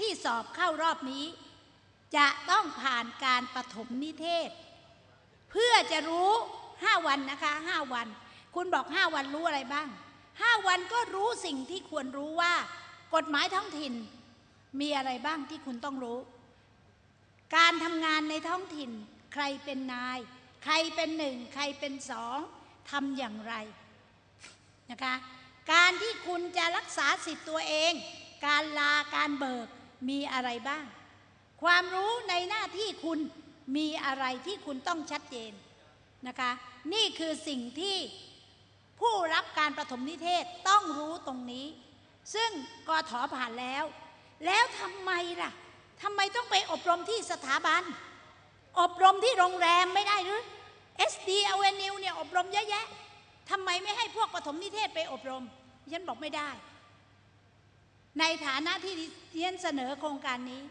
ที่สอบเข้ารอบนี้ จะต้องผ่านการปฐมนิเทศ เพื่อจะรู้5วันนะคะ5วัน คุณบอก5วันรู้อะไรบ้าง5วันก็รู้สิ่งที่ควรรู้ว่า กฎหมายท้องถิ่นมีอะไรบ้างที่คุณต้องรู้ การทำงานในท้องถิ่น ใครเป็นนาย ใครเป็นหนึ่ง ใครเป็นสองทำอย่างไรนะคะการที่คุณจะรักษาสิทธิ์ตัวเอง การลาการเบิก มีอะไรบ้าง ความรู้ในหน้าที่คุณมีอะไรที่คุณต้องชัดเจนนะคะ นี่คือสิ่งที่ผู้รับการประถมนิเทศต้องรู้ตรงนี้ ซึ่งกทผ่านแล้ว แล้วทำไมล่ะทำไมต้องไปอบรมที่สถาบัน อบรมที่โรงแรมไม่ได้หรือ SD a v e n u e เนี่ยอบรมเยอะแยะทำไมไม่ให้พวกปฐมนิเทศไปอบรม ฉันบอกไม่ได้ ในฐานะที่เรียนเสนอโครงการนี้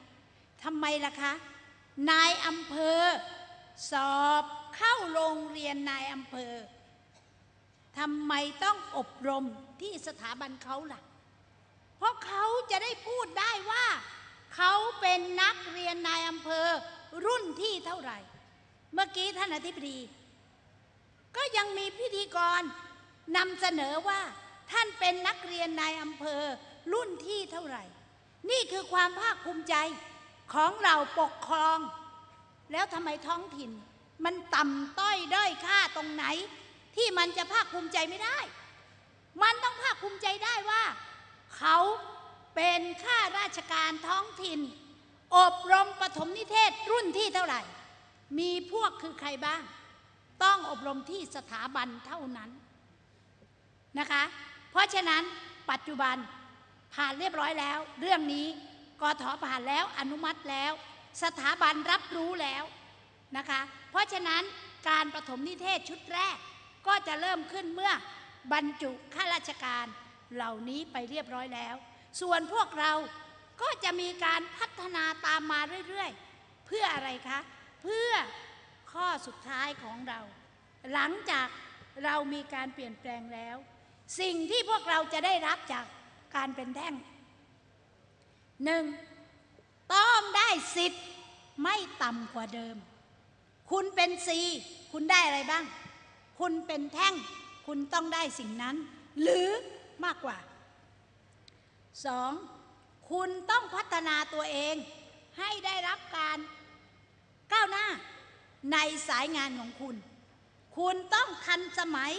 ทำไมล่ะคะ นายอำเภอ สอบเข้าโรงเรียนนายอำเภอทำไมต้องอบรมที่สถาบันเขาล่ะ เพราะเขาจะได้พูดได้ว่า เขาเป็นนักเรียนนายอำเภอรุ่นที่เท่าไหร่ เมื่อกี้ท่านอธิบดี ก็ยังมีพิธีกรนำเสนอว่า ท่านเป็นนักเรียนนายอำเภอ รุ่นที่เท่าไหร่ นี่คือความภาคภูมิใจของเราปกครอง แล้วทำไมท้องถิ่น มันต่ำต้อยด้อยค่าตรงไหน ที่มันจะภาคภูมิใจไม่ได้ มันต้องภาคภูมิใจได้ว่า เขาเป็นข้าราชการท้องถิ่น อบรมปฐมนิเทศรุ่นที่เท่าไหร่ มีพวกคือใครบ้าง ต้องอบรมที่สถาบันเท่านั้นนะคะ เพราะฉะนั้นปัจจุบัน ผ่านเรียบร้อยแล้ว เรื่องนี้กทผ่านแล้วอนุมัติแล้ว สถาบันรับรู้แล้วนะคะ เพราะฉะนั้นการประถมนิเทศชุดแรก ก็จะเริ่มขึ้นเมื่อบรรจุข้าราชการเหล่านี้ไปเรียบร้อยแล้ว ส่วนพวกเราก็จะมีการพัฒนาตามมาเรื่อยๆ เพื่ออะไรคะ เพื่อข้อสุดท้ายของเรา หลังจากเรามีการเปลี่ยนแปลงแล้ว สิ่งที่พวกเราจะได้รับจาก การเป็นแท่งหนึ่งต้องได้สิทธิ์ไม่ต่ำกว่าเดิม คุณเป็นซีคุณได้อะไรบ้าง คุณเป็นแท่ง คุณต้องได้สิ่งนั้น หรือมากกว่าสองคุณต้องพัฒนาตัวเอง ให้ได้รับการก้าวหน้าในสายงานของคุณ คุณต้องทันสมัย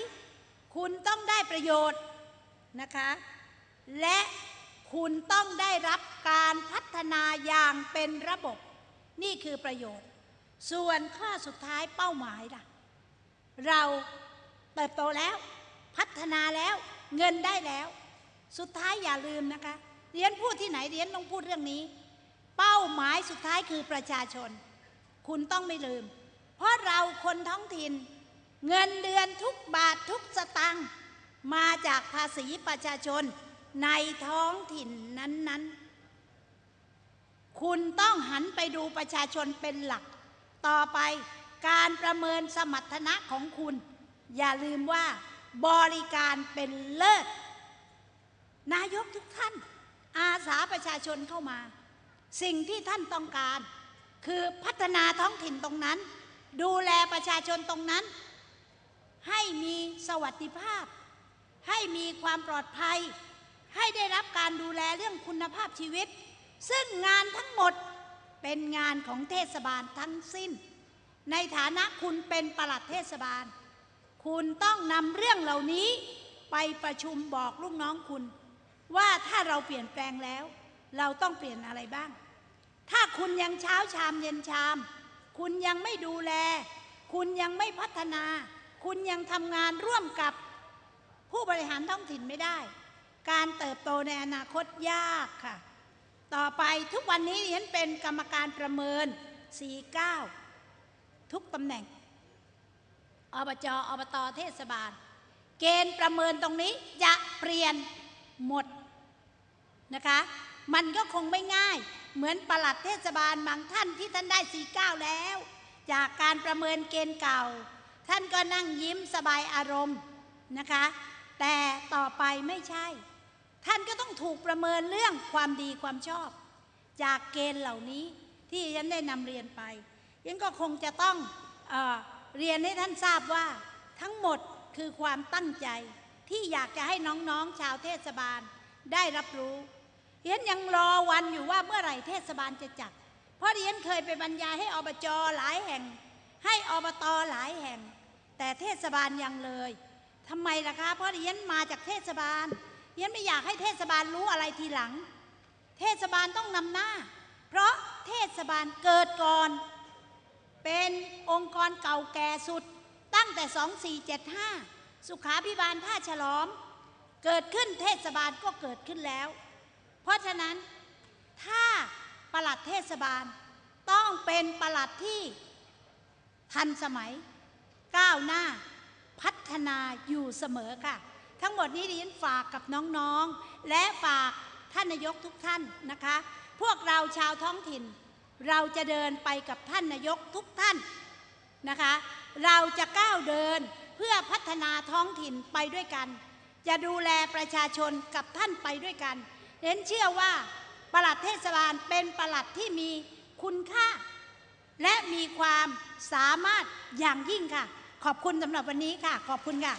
คุณต้องได้ประโยชน์นะคะ และคุณต้องได้รับการพัฒนาอย่างเป็นระบบ นี่คือประโยชน์ ส่วนข้อสุดท้ายเป้าหมายล่ะ เราเติบโตแล้ว พัฒนาแล้วเงินได้แล้ว สุดท้ายอย่าลืมนะคะเรียนพูดที่ไหนเรียนต้องพูดเรื่องนี้ เป้าหมายสุดท้ายคือประชาชน คุณต้องไม่ลืม เพราะเราคนท้องถิ่น เงินเดือนทุกบาททุกสตังค์มาจากภาษีประชาชน ในท้องถิ่นนั้น ๆ คุณต้องหันไปดูประชาชนเป็นหลัก ต่อไปการประเมินสมรรถนะของคุณ อย่าลืมว่าบริการเป็นเลิศ นายกทุกท่าน อาสาประชาชนเข้ามา สิ่งที่ท่านต้องการ คือพัฒนาท้องถิ่นตรงนั้น ดูแลประชาชนตรงนั้น ให้มีสวัสดิภาพ ให้มีความปลอดภัย ให้ได้รับการดูแลเรื่องคุณภาพชีวิต ซึ่งงานทั้งหมดเป็นงานของเทศบาลทั้งสิ้น ในฐานะคุณเป็นปลัดเทศบาล คุณต้องนำเรื่องเหล่านี้ไปประชุมบอกลูกน้องคุณ ว่าถ้าเราเปลี่ยนแปลงแล้ว เราต้องเปลี่ยนอะไรบ้าง ถ้าคุณยังเช้าชามเย็นชาม คุณยังไม่ดูแล คุณยังไม่พัฒนา คุณยังทำงานร่วมกับผู้บริหารท้องถิ่นไม่ได้ การเติบโตในอนาคตยากค่ะ ต่อไปทุกวันนี้ดิฉันเป็นกรรมการประเมิน 49 ทุกตำแหน่ง อบจอบตเทศบาล เกณฑ์ประเมินตรงนี้จะเปลี่ยนหมดนะคะมันก็คงไม่ง่าย เหมือนประหลัดเทศบาลบางท่านที่ท่านได้ 49 แล้ว จากการประเมินเกณฑ์เก่า ท่านก็นั่งยิ้มสบายอารมณ์นะคะ แต่ต่อไปไม่ใช่ ท่านก็ต้องถูกประเมินเรื่องความดีความชอบ จากเกณฑ์เหล่านี้ที่ฉันได้นำเรียนไปยังก็คงจะต้องเอเรียนให้ท่านทราบว่าทั้งหมดคือความตั้งใจที่อยากจะให้น้องๆชาวเทศบาลได้รับรู้เรียนยังรอวันอยู่ว่าเมื่อไหร่เทศบาลจะจัด เพราะเรียนเคยไปบรรยายให้อบจหลายแห่ง ให้อบตหลายแห่ง แต่เทศบาลยังเลยทำไมล่ะคะ เพราะเรียนมาจากเทศบาล ยนไม่อยากให้เทศบาลรู้อะไรทีหลัง เทศบาลต้องนำหน้า เพราะเทศบาลเกิดก่อน เป็นองค์กรเก่าแก่สุด ตั้งแต่ 2475 สุขาพิบาลท่าฉลอม เกิดขึ้นเทศบาลก็เกิดขึ้นแล้ว เพราะฉะนั้นถ้าประหลัดเทศบาลต้องเป็นประหลัดที่ทันสมัยก้าวหน้าพัฒนาอยู่เสมอค่ะ ทั้งหมดนี้ดิฉันฝากกับน้องๆ และฝากท่านนายกทุกท่านนะคะ พวกเราชาวท้องถิ่น เราจะเดินไปกับท่านนายกทุกท่านนะคะ เราจะก้าวเดินเพื่อพัฒนาท้องถิ่นไปด้วยกัน จะดูแลประชาชนกับท่านไปด้วยกันเน้นเชื่อว่าปลัดเทศบาลเป็นปลัดที่มีคุณค่า และมีความสามารถอย่างยิ่งค่ะ ขอบคุณสำหรับวันนี้ค่ะ ขอบคุณค่ะ